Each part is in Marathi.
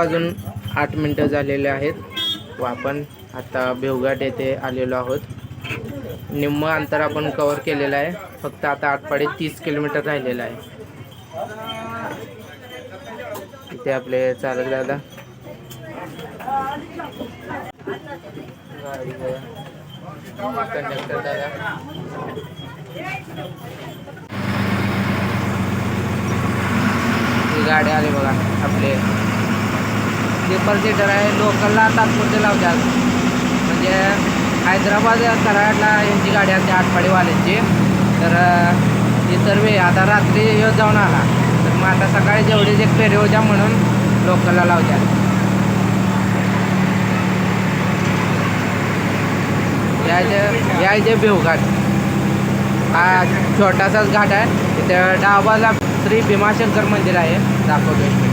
वाजून आठ मिनटं झालेले आहेत. व आपण आता भेवघाट येथे आलेलो आहोत. निम्म अंतर आपण कवर केलेलं आहे. फक्त आता आटपाडी तीस किलोमीटर राहिलेलं आहे. इथे आपले चालक दादा. कंडक्टर दादा. गाडी आली बघा आपले स्लीपर सीटर आहे लोकलला तात्पुरते लावतात. म्हणजे हैदराबाद कराडला यांची गाडी असते आठपाडीवाल्यांची. तर इतर वेळी आता रात्री येऊ जाऊन आला. तर मग आता सकाळी जेवढीच एक फेरी होत्या म्हणून लोकलला लावतात. यायचे यायचे भिवघाट. हा छोटासाच घाट आहे. तिथे डाबाला श्री भीमाशंकर मंदिर आहे. दाखवतो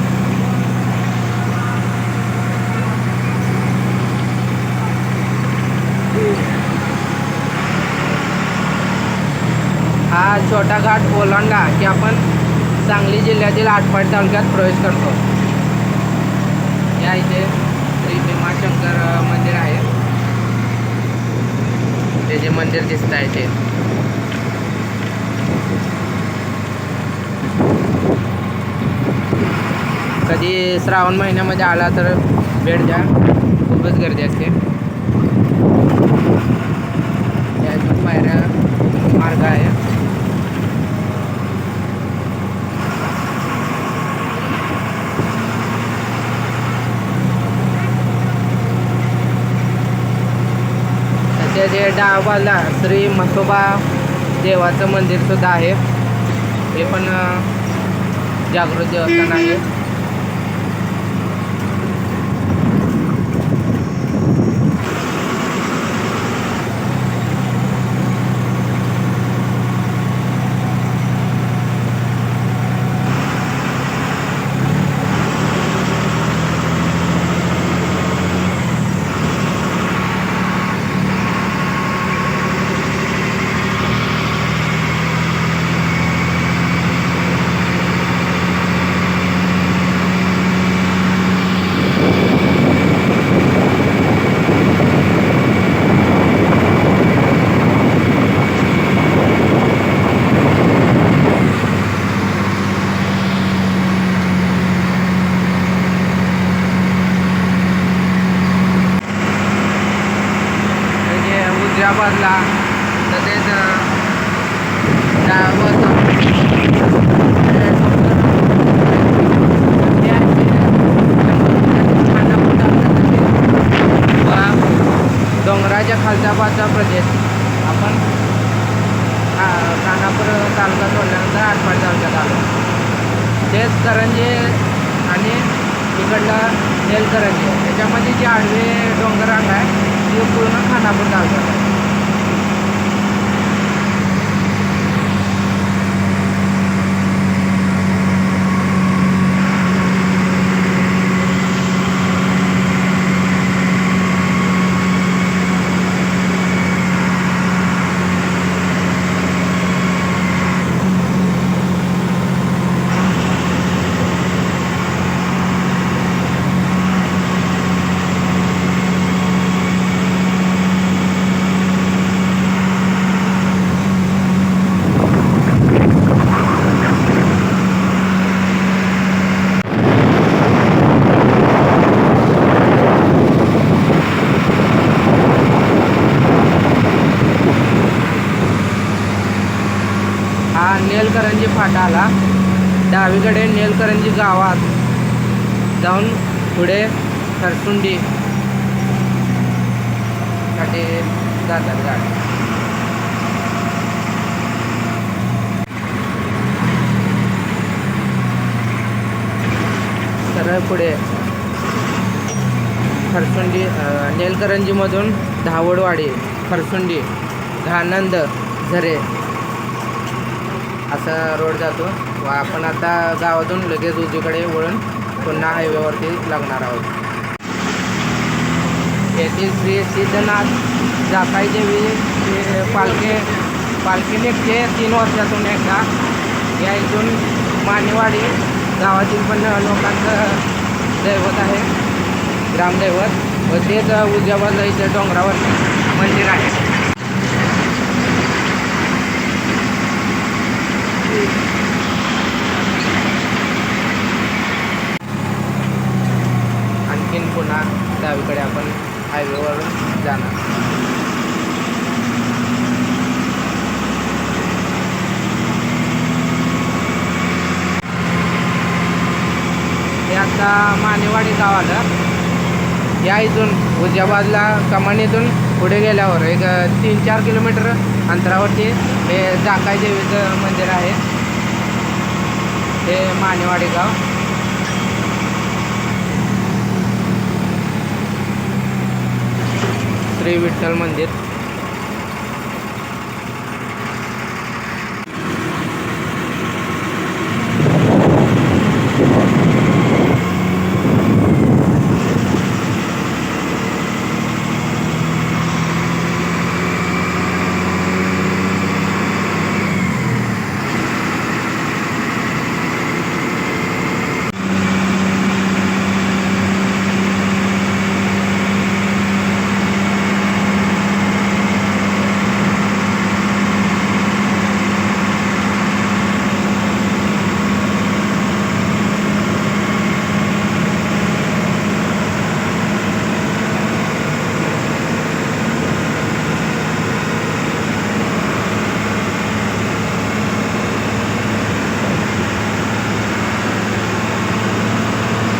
हा छोटा घाट ओलांडला की आपण सांगली जिल्ह्यातील आटपाडी तालुक्यात प्रवेश करतो. या इथे श्री भीमाशंकर मंदिर आहे. ते जे मंदिर दिसत आहे ते. कधी श्रावण महिन्यामध्ये आला तर भेट द्या. खूपच गर्दी असते. त्याच्या डावाला श्री म्हसोबा देवाचं मंदिरसुद्धा आहे. हे पण जागृत देवस्थान आहे म्हणजे उजव्या बाजूला तसेच अ, डाव्या बाजूला डोंगराच्या खालच्या बाजूचा प्रदेश आपण खा- खानापूर तालुका सोडल्यानंतर आटपाडी तालुक्यात आलो तेच करंजे आणि इकडलं नेलकरंजे त्याच्यामध्ये जी आडवे डोंगर आहे ती पूर्ण खानापूर तालुक्यात आहे हा नेलकरंजी फाटा आला. डावीकडे नेलकरंजी गावात जाऊन पुढे सरसुंडी साठी जातात गाडी. सरळ पुढे खरसुंडी नेलकरंजीमधून धावडवाडी खरसुंडी घानंद झरे असा रोड जातो. व आपण आता गावातून लगेच उजवीकडे वळून पुन्हा हायवेवरती लागणार आहोत. येथील श्री सिद्धनाथ जाताई देवी पालखी पालखी निघते तीन वर्षातून एकदा या इथून मानेवाडी गावातील पण लोकांचं दैवत आहे. ग्रामदैवत व तेच उजव्या बाजूला इथे डोंगरावर मंदिर आहे. आणखीन पुन्हा डावीकडे आपण हायवेवरून जाणार. आता मानेवाडी गाव आलं. या इथून उजव्या बाजूला कमानीतून पुढे गेल्यावर एक तीन चार किलोमीटर अंतरावरती हे जाकाय देवीचं मंदिर आहे. हे मानेवाडी गाव. श्री विठ्ठल मंदिर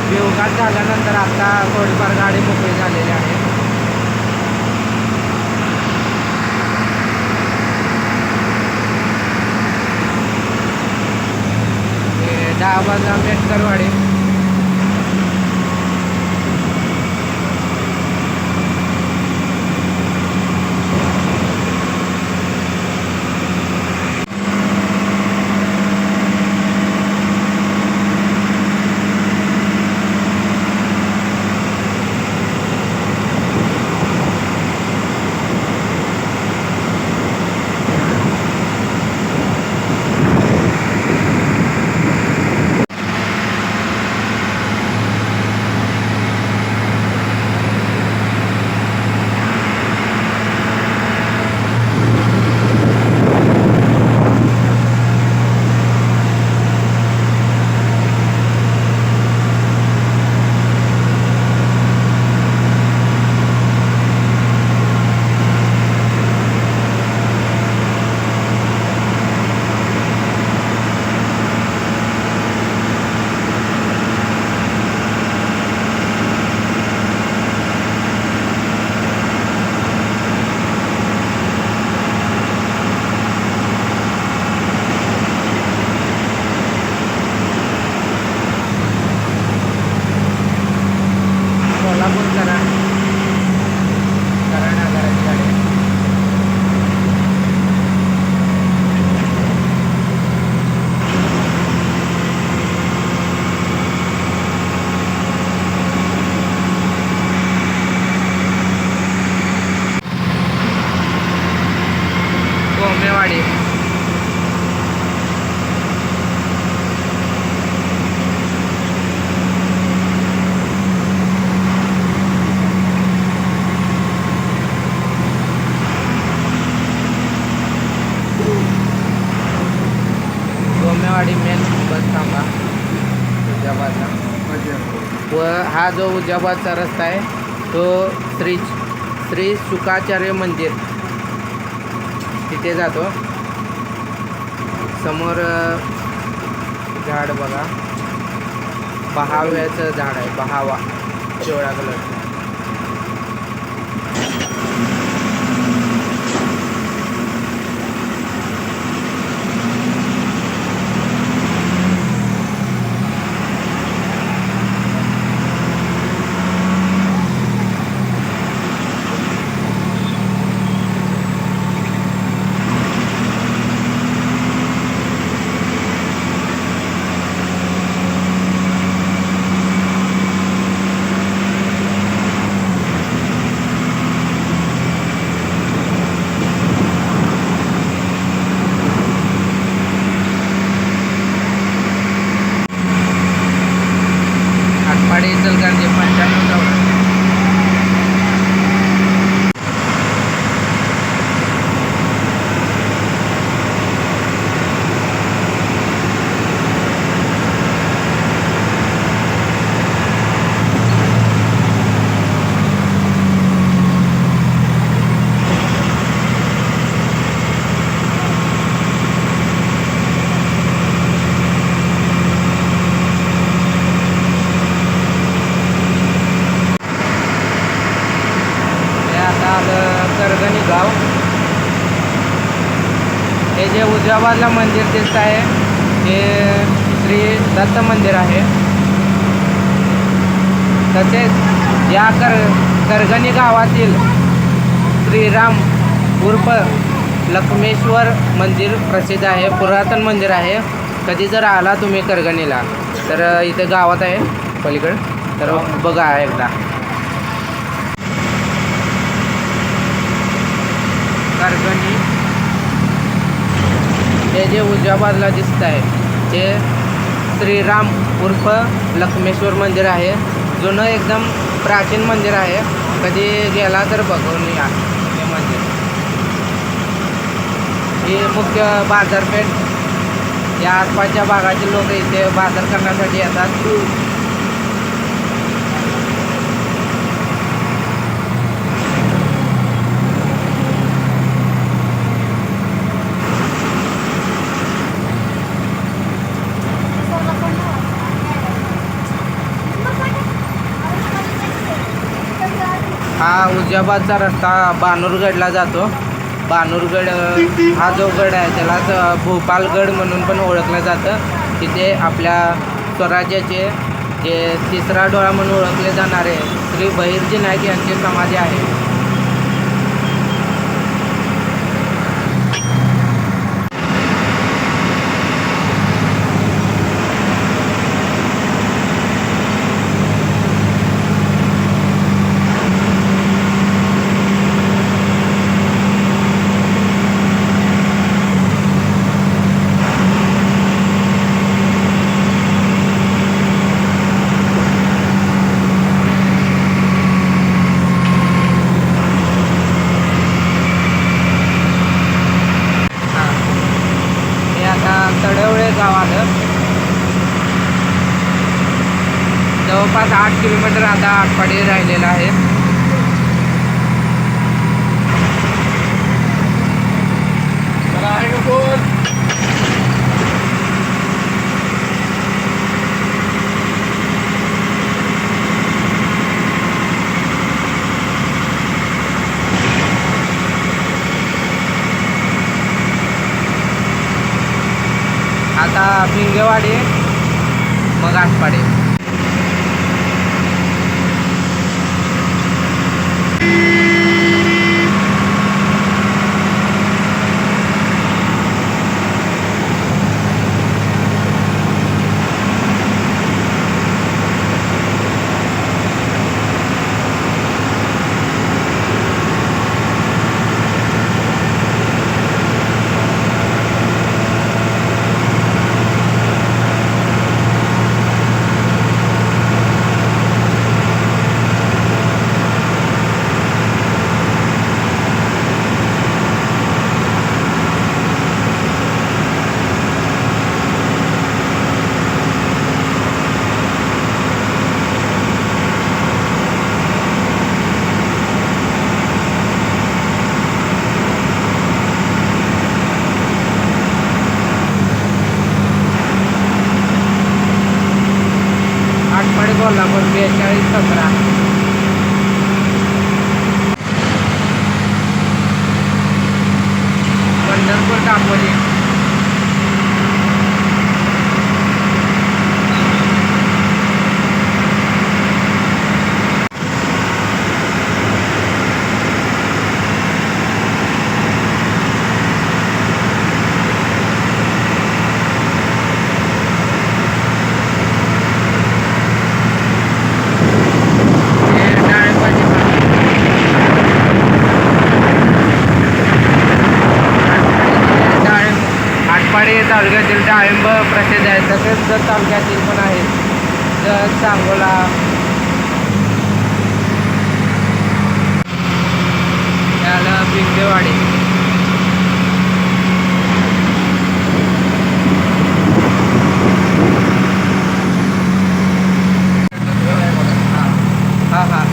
विवघात झाल्यानंतर आता थोडीफार गाडी मोकळी झालेली आहे हे दहा हा जो उजाबादचा रस्ता आहे तो श्री श्री शुकाचार्य मंदिर. तिथे जातो. समोर झाड बघा. बहाव्याचं झाड आहे बहावा पिवळ्या कलर हे जे उजव्या मंदिर दिसत आहे हे श्री दत्त मंदिर आहे. तसेच या कर करगणी गावातील श्रीराम उर्फ लक्ष्मेश्वर मंदिर प्रसिद्ध आहे पुरातन मंदिर आहे. कधी जर आला तुम्ही करगणीला तर इथे गावात आहे पलीकडं. तर बघा एकदा. करगणी जे उजव्या बाजूला दिसत आहे ते श्रीराम उर्फ लक्ष्मेश्वर मंदिर आहे. जुनं एकदम प्राचीन मंदिर आहे. कधी गेला तर बघून या हे मंदिर. ही मुख्य बाजारपेठ. या आसपासच्या भागातील लोक इथे बाजार करण्यासाठी येतात. हा उजाबादचा रस्ता बानूरगडला जातो. बानूरगड हा जो गड आहे त्यालाच भोपालगड म्हणून पण ओळखलं जातं. तिथे आपल्या स्वराज्याचे जे तिसरा डोळा म्हणून ओळखले जाणारे श्री बहिर्जी नाईक यांची समाधी आहे हा. हे आता तडवळे गाव आलं जवळपास आठ किलोमीटर आता राहिलेला आहे. आता भिंगेवाडी मग आटपाडी आटपाडी कोल्हापूर बेचाळीस सतरा पंढरपूर दापोली हे डाळिंबाची बाग. डाळिंब आटपाडी तालुक्यातील डाळिंब प्रसिद्ध आहे. तसेच जत तालुक्यातील पण आहेत जत सांगोला. त्याला बिंदेवाडी हा हा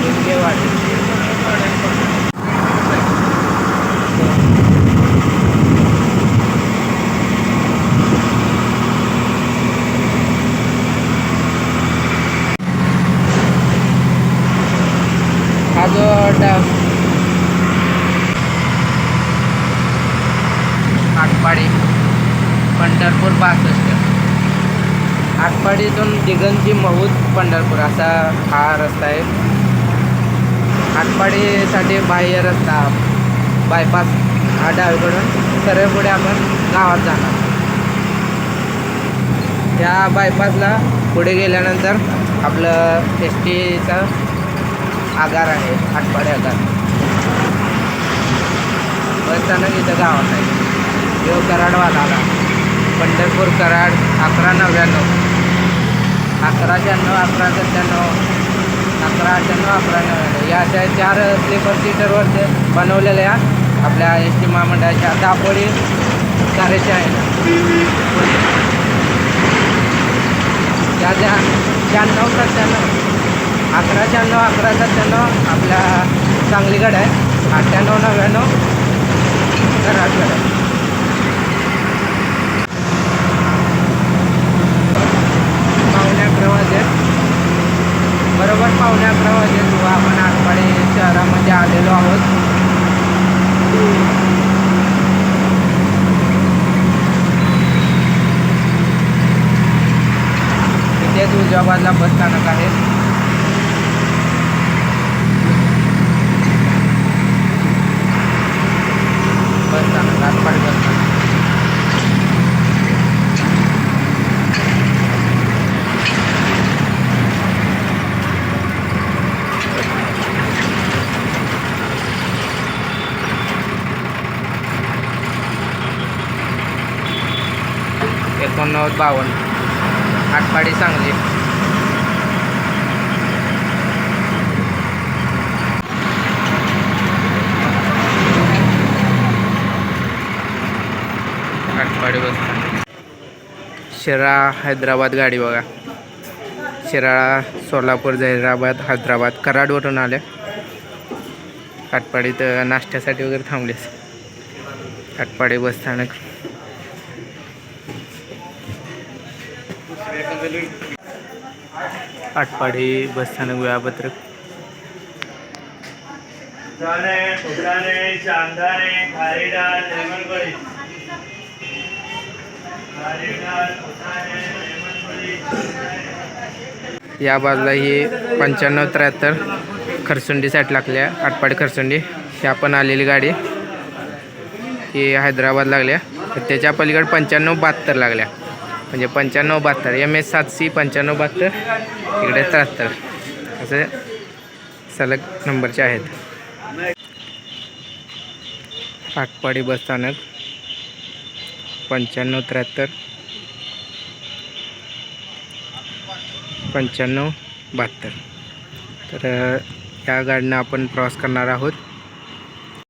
बिंदेवाडी सोलापूर बासष्ट इथून दिगंजी महूद पंढरपूर असा हा रस्ता आहे. आटपाडीसाठी बाह्य रस्ता बायपास हा डावीकडून. सरळ पुढे आपण गावात जाणार. त्या बायपासला पुढे गेल्यानंतर आपलं एस टीचा आगार आहे आटपाडी आगार. बस इथं गावात आहे. जो कराडवाला आला पंढरपूर कराड अकरा नव्याण्णव. अकरा शहाण्णव अकरा सत्त्याण्णव अकरा अठ्ठ्याण्णव अकरा नव्याण्णव. या अशा चार स्लीपर सीटरवर बनवलेल्या आपल्या एस टी महामंडळाच्या दापोळी कार्यशाळेनं त्या ज्या शहाण्णव सत्त्याण्णव अकरा शहाण्णव अकरा सत्त्याण्णव आपल्या सांगलीकडे आहे. अठ्ठ्याण्णव नव्याण्णव कराडकडे आहे पावणे अकरा वाजेल बरोबर पावणे अकरा वाजेल हो, आपण आटपाडी शहरामध्ये आलेलो आहोत. इथे तुळजाबादला बाजूला बस स्थानक आहे बस स्थानक आटपाडी बस स्थानक एकोणनव्वद बावन्न. आटपाडी सांगली. आटपाडी बस शिराळा हैदराबाद गाडी बघा. शिराळा सोलापूर जैराबाद हैदराबाद कराडवरून आल्या आटपाडीत नाश्त्यासाठी वगैरे थांबलेस. आटपाडी बस स्थानक आटपाडी बसस्थानक वेळापत्रक फुटाणे फुटाणे शांगाणे खारी डाळ लेमन कढी खारी डाळ फुटाणे लेमन कढी या बाजूला ही पंच्याण्णव त्र्याहत्तर खरसुंडी साईड लागल्या आटपाडी खरसुंडी. ही आपण आलेली गाडी. ही हैदराबाद लागल्या. त्याच्या पलीकडे पंच्याण्णव बहात्तर लागल्या. म्हणजे पंच्याण्णव बहात्तर एम एस सात सी पंच्याण्णव बहात्तर इकडे त्र्याहत्तर. असे सलग नंबरचे आहेत. आटपाडी बसस्थानक पंच्याण्णव त्र्याहत्तर पंच्याण्णव बहात्तर. तर या गाडीनं आपण प्रवास करणार आहोत.